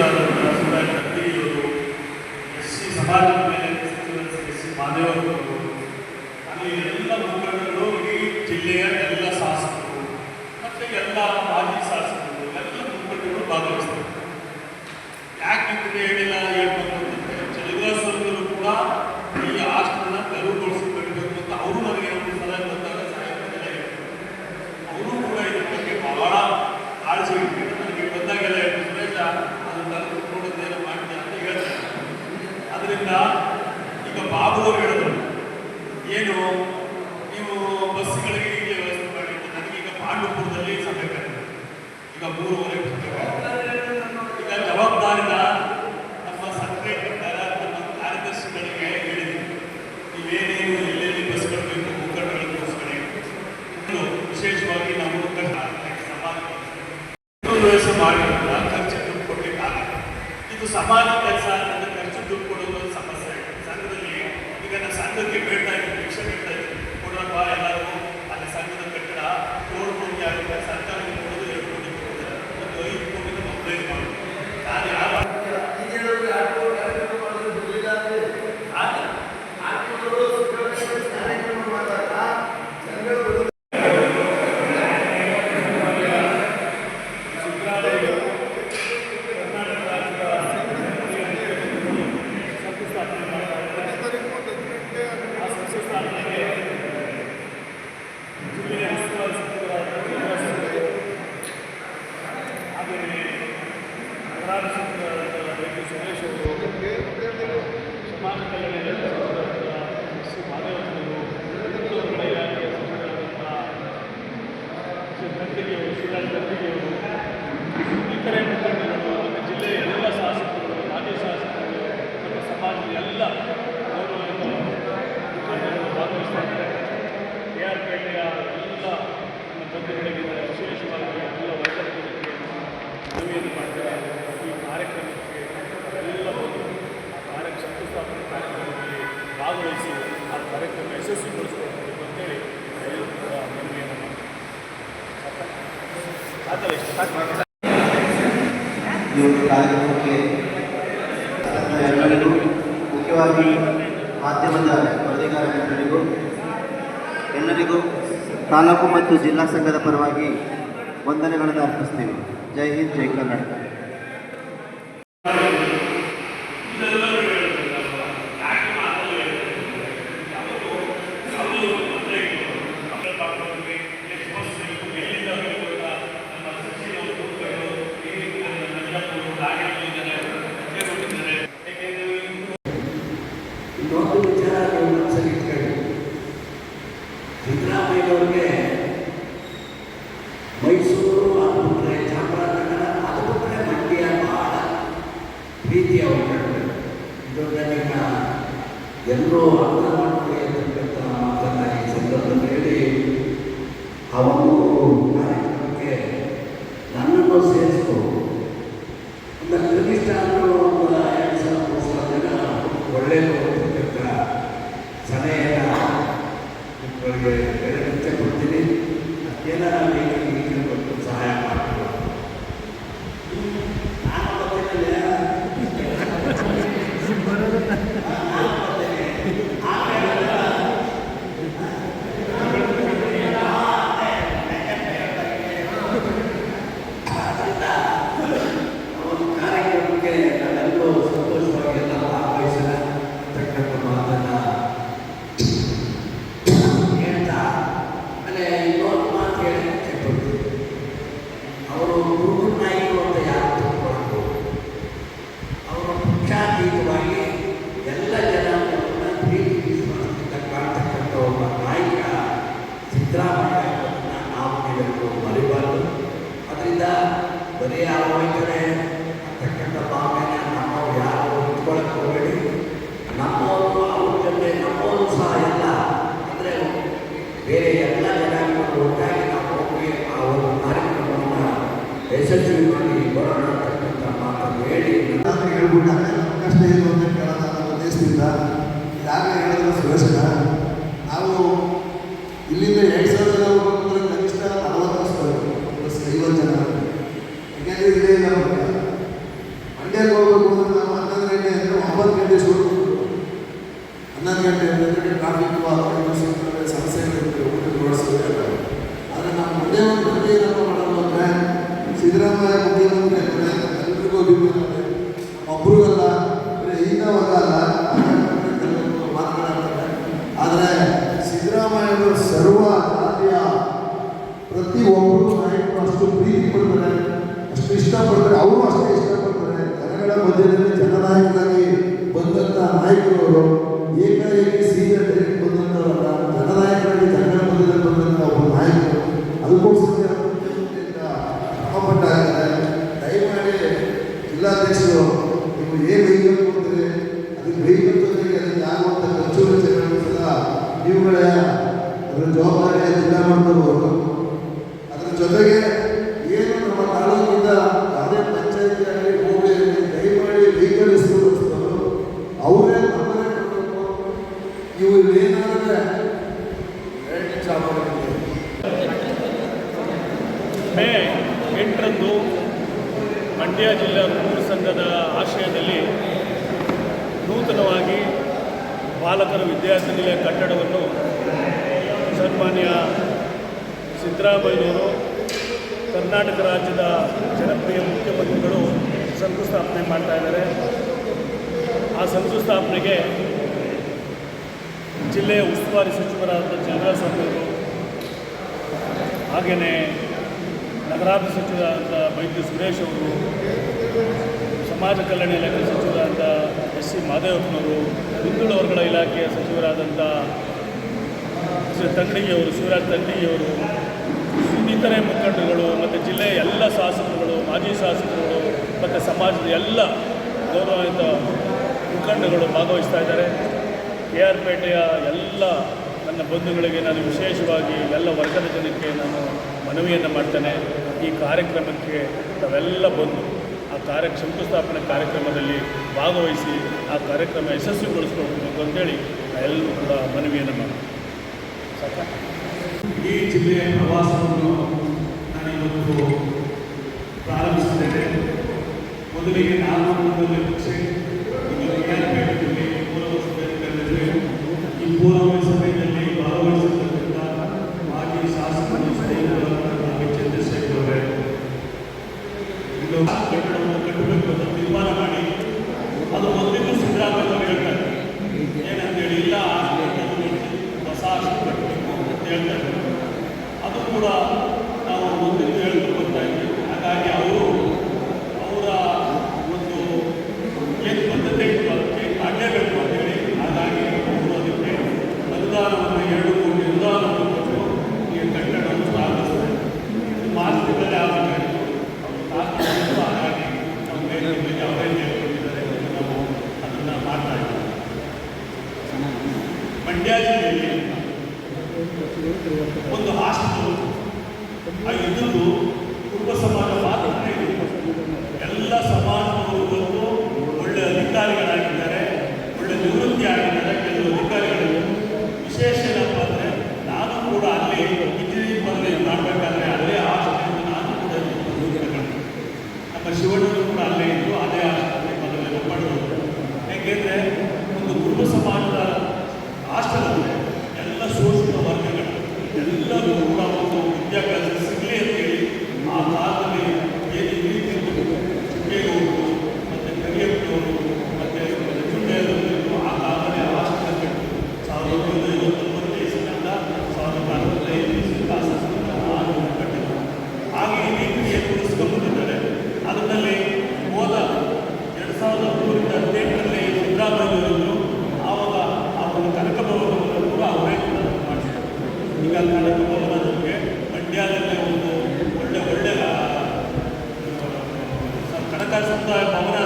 ಸಚಿವರಾದಂಥ Suresh Katti S C ಸಮಾಜದ ಮೇಲೆ S C ಮಾದೇವರು ಅಲ್ಲಿ ಎಲ್ಲ ಮುಖಂಡರು ಈ ಜಿಲ್ಲೆಯ ಎಲ್ಲ ಶಾಸಕರು ಮತ್ತು ಮಾಜಿ ಶಾಸಕರು, ಎಲ್ಲ ಮುಖಂಡರು ಭಾಗವಹಿಸ್ತಾರೆ. ಏನು ನೀವು ಬಸ್ಗಳಿಗೆ ಹೀಗೆ ವ್ಯವಸ್ಥೆ ಮಾಡಿದ್ದು ಈಗ ಪಾಂಡವಪುರದಲ್ಲಿ ಸಭೆಕಾರಿ ಈಗ ಮೂರುವರೆ ಈಗ ಜವಾಬ್ದಾರಿಯ ನಮ್ಮ ಸೆಕ್ರೆಟರಿಯಿಂದ ನಮ್ಮ ಕಾರ್ಯದರ್ಶಿಗಳಿಗೆ ಹೇಳಿದ್ವಿ ನೀವೇನೇನು, ಎಲ್ಲೆಲ್ಲಿ ಬಸ್ಗಳು ಬೇಕು ಮುಖಂಡಗಳ ಬಸ್ಗಳಿಗೆ ವಿಶೇಷವಾಗಿ ನಮ್ಮ ಮುಖಂಡ ಸಮಾಜ ಮಾಡಿ. การหา ಕಾರ್ಯಕ್ರಮಕ್ಕೆ ಎಲ್ಲರಿಗೂ ಮುಖ್ಯವಾಗಿ ಮಾಧ್ಯಮದ ವರದಿಗಾರ ಎಲ್ಲರಿಗೂ ತಾಲೂಕು ಮತ್ತು ಜಿಲ್ಲಾ ಸಂಘದ ಪರವಾಗಿ ವಂದನೆಗಳನ್ನು ಅರ್ಪಿಸ್ತೀವಿ. ಜೈ ಹಿಂದ್, ಜೈ ಕರ್ನಾಟಕ. ಎಲ್ಲರೂ ಅರ್ಥ ಮಾಡಿರ್ತಕ್ಕಂಥ ಮಾತನ್ನು ಈ ಸಂದರ್ಭದಲ್ಲಿ ಆ ಒಂದು ಕಾರ್ಯಕ್ರಮಕ್ಕೆ ನನ್ನನ್ನು ಸೇರಿಸು ಒಂದು ಕನಿಷ್ಠ ಅನ್ನೋ ಒಂದು ಎರಡು ಸಾವಿರ ಮೂರು ಒಳ್ಳೆಯದು ಅಂತಕ್ಕಂಥ ಬ್ರಹ್ಮೋತ್ಸವ ಎಲ್ಲ. ಅಂದರೆ ಬೇರೆ ಎಲ್ಲ ಅಷ್ಟು ಪ್ರೀತಿ ಕೊಡ್ತಾರೆ ಅಷ್ಟು ಇಷ್ಟಪಡ್ತಾರೆ, ಅವರು ಅಷ್ಟೇ ಇಷ್ಟಪಡ್ತಾರೆ. ಜನಗಳ ಮಧ್ಯದಲ್ಲಿ ಜನನಾಯಕರಾಗಿ ಬಂದಂಥ ನಾಯಕರು ಅವರು ಏಕಾಏಕಿ ಸೀನಿಯರ್ ಡೈರೆಕ್ಟ್ ಬಂದಂಥವರಲ್ಲ ಜನನಾಯಕರಾಗಿ ಜನಗಳ ಮಧ್ಯದಲ್ಲಿ ಬಂದಂಥ ಒಬ್ಬ ನಾಯಕರು. ಅದಕ್ಕೋಸ್ಕರ ಶ್ರಮಪಟ್ಟಾಗಿದೆ ದಯಮಾಡಿ ಜಿಲ್ಲಾಧ್ಯಕ್ಷರು, ನೀವು ಏನು ವೆಹಿಕಲ್ ಕೊಡ್ತೀರಿ, ಅದಕ್ಕೆ ವೆಹಿಕಲ್ ಜೊತೆಗೆ ಅದಕ್ಕೆ ಆಗುವಂಥ ಖರ್ಚು ವೆಚ್ಚಗಳನ್ನು ಸಹ ನೀವುಗಳೇ, ಅದರ ಜವಾಬ್ದಾರಿಯ ಜಿಲ್ಲಾ ಮಟ್ಟದಲ್ಲಿ ಮಂಡ್ಯ ಜಿಲ್ಲಾ ಕುರುಬ ಸಂಘದ ಆಶ್ರಯದಲ್ಲಿ ನೂತನವಾಗಿ ಬಾಲಕರ ವಿದ್ಯಾರ್ಥಿನಿಲಯ ಕಟ್ಟಡವನ್ನು ಸನ್ಮಾನ್ಯ ಸಿದ್ದರಾಮಯ್ಯನವರು, ಕರ್ನಾಟಕ ರಾಜ್ಯದ ಜನಪ್ರಿಯ ಮುಖ್ಯಮಂತ್ರಿಗಳು ಶಂಕುಸ್ಥಾಪನೆ ಮಾಡ್ತಾ ಇದ್ದಾರೆ. ಆ ಶಂಕುಸ್ಥಾಪನೆಗೆ ಜಿಲ್ಲೆಯ ಉಸ್ತುವಾರಿ ಸಚಿವರಾದ ಚಂದ್ರಸ್ವಾಮಿಯವರು ಹಾಗೆಯೇ ನಗರಾಭಿವೃದ್ಧಿ ಸಚಿವರಾದ ವೈದ್ಯ ಸುರೇಶ್ ಅವರು ಸಮಾಜ ಕಲ್ಯಾಣ ಇಲಾಖೆ ಸಚಿವರಾದಂಥ ಎಸ್ ಸಿ ಮಾದೇವಪ್ಪನವರು ಹಿಂದುಳಿದ ವರ್ಗಗಳ ಇಲಾಖೆಯ ಸಚಿವರಾದಂಥ ತಂಗಡಿಗೆಯವರು ಶಿವರಾಜ್ ತಂಗಡಿಗೆಯವರು ಇನ್ನಿತರೆ ಮುಖಂಡರುಗಳು ಮತ್ತು ಜಿಲ್ಲೆಯ ಎಲ್ಲ ಶಾಸಕರುಗಳು, ಮಾಜಿ ಶಾಸಕರುಗಳು ಮತ್ತು ಸಮಾಜದ ಎಲ್ಲ ಗೌರವಾನ್ವಿತ ಮುಖಂಡಗಳು ಭಾಗವಹಿಸ್ತಾ ಇದ್ದಾರೆ. ಕೆ ಆರ್ ಪೇಟೆಯ ಎಲ್ಲ ನನ್ನ ಬಂಧುಗಳಿಗೆ ನಾನು ವಿಶೇಷವಾಗಿ ಎಲ್ಲ ವರ್ಗದ ಜನಕ್ಕೆ ನಾನು ಮನವಿಯನ್ನು ಮಾಡ್ತೇನೆ. ಈ ಕಾರ್ಯಕ್ರಮಕ್ಕೆ ತಾವೆಲ್ಲ ಬಂದು ಕಾರ್ಯ ಶಂಕುಸ್ಥಾಪನೆ ಕಾರ್ಯಕ್ರಮದಲ್ಲಿ ಭಾಗವಹಿಸಿ ಆ ಕಾರ್ಯಕ್ರಮ ಯಶಸ್ವಿಗೊಳಿಸ್ಕೊಳ್ಬೇಕು ಅಂತೇಳಿ ಎಲ್ಲರೂ ಕೂಡ ಮನವಿಯನ್ನು ಸಾಕಾ? ಈ ಜಿಲ್ಲೆಯ ಪ್ರವಾಸವನ್ನು ನಾನಿವತ್ತು ಪ್ರಾರಂಭಿಸಿದ್ದೇನೆ. ಮೊದಲಿಗೆ ನಾನು ಪಕ್ಷೆ ಅದು ಕೂಡ ನಾವು ಮೊದಲಿಗೂ ಹೇಳ್ಕೊಂಡು ಬರ್ತಾ ಇದ್ದೀವಿ ಹಾಗಾಗಿ ಅವರು ಅವರ ಒಂದು ಏನು ಬದ್ಧತೆ ಇತ್ತು ಅದಕ್ಕೆ ಮಾಡಲೇಬೇಕು ಅಂತೇಳಿ ಹಾಗಾಗಿ ಅವರು ಅದಕ್ಕೆ ಅನುದಾನವನ್ನು ಎರಡು ಕೋಟಿ ಅನುದಾನವನ್ನು ಕೊಟ್ಟು ಈ ಕಟ್ಟಡವನ್ನು ಪ್ರಾರಂಭಿಸ್ತಾರೆ ಇದು ಮಾರ್ಚ್ ಆಗಬೇಕು ಅವರು ತಾತ್ಕಾಲಿಕ ಹಾಗಾಗಿ ನಮ್ಮ ಮೇಲೆ ಮೇಲೆ ಅವರೇ ಹೇಳ್ಕೊಂಡಿದ್ದಾರೆ ನಾವು ಅದನ್ನು ಮಾಡ್ತಾ ಇದ್ದೀವಿ ಮಂಡ್ಯ ಜಿಲ್ಲೆಯಲ್ಲಿ ಒಂದು ಹಾಸ್ಟೆಲ್ ಆ ಇದ್ದು ಕುರುಬ ಸಮಾಜ ಮಾತ್ರನೇ ಇದೆ ಎಲ್ಲ ಸಮಾಜದವರು ಇವತ್ತು ಒಳ್ಳೆ ಅಧಿಕಾರಿಗಳಾಗಿದ್ದಾರೆ ಒಳ್ಳೆ ನಿವೃತ್ತಿ ಆಗಿದ್ದಾರೆ ಕೆಲವು ಅಧಿಕಾರಿಗಳು ವಿಶೇಷ ಏನಪ್ಪ ಅಂದರೆ ನಾನು ಕೂಡ ಅಲ್ಲಿ ಇಂಜಿನಿಯರಿಂಗ್ ಪದವಿ ಮಾಡಬೇಕಾದ್ರೆ ಅಲ್ಲೇ ಹಾಸ್ಟೆಲ್ ನಾನು ಕೂಡ ಇದ್ದು. ನಮ್ಮ ಶಿವಣ್ಣರು ಕೂಡ ಅಲ್ಲೇ ಇದ್ದು ಅದೇ ಹಾಸ್ಟೆಲ್ ಪದವಿಯನ್ನು ಪಡೆದರು ಯಾಕೆಂದರೆ ಒಂದು ಕುರುಬ ಸಮಾಜದ ಹಾಸ್ಟೆಲ್ ಅಂದರೆ ಎಲ್ಲ ಶೋಷಿತ ವರ್ಗಗಳು ಎಲ್ಲರೂ ಕೂಡ ಒಂದು ವಿದ್ಯಾಭ್ಯಾಸ ಸಿಗಲಿ ಅಂತೇಳಿ ಆ ಕಾಲದಲ್ಲಿ ಏನು ಈ ರೀತಿ ಚಿಕ್ಕೇಗೌಡರು ಮತ್ತು ಕರಿಯಪ್ಪನವರು ಮತ್ತು ಚುಂಡೆಯವರು ಆ ಕಾಲದಲ್ಲಿ ಹಾಸ್ಟೆಲ್ ಕಟ್ಟು ಸಾವಿರದ ಒಂಬೈನೂರ ಐವತ್ತೊಂಬತ್ತು ಇಸ್ವಿಯಿಂದ ಸಾವಿರದ ಅರವತ್ತೈದು ಇಸ್ವಿ ಕಾಸರಗೋಡು ಆರು ಕಟ್ಟಿದ್ರು ಹಾಗೆ ಈ ರೀತಿ ಏನು ಉಳಿಸ್ಕೊಂಡ್ಬಂದಿದ್ದಾರೆ ಅದರಲ್ಲಿ ಹೋದ ಎರಡು ಸಾವಿರದ ಹದಿಮೂರರಿಂದ ಹದಿನೆಂಟರಲ್ಲಿ ಸಿದ್ದರಾಮಯ್ಯವರು ಆವಾಗ ಆ ಒಂದು ಕನಕ ಭವನವನ್ನು ಕೂಡ ಅವರೇ ಕೂಡ ಮಾಡಿದ್ದಾರೆ ಒಂದು ಒಳ್ಳೆ ಒಳ್ಳೆ ಕನಕ ಸಮುದಾಯ ಭವನ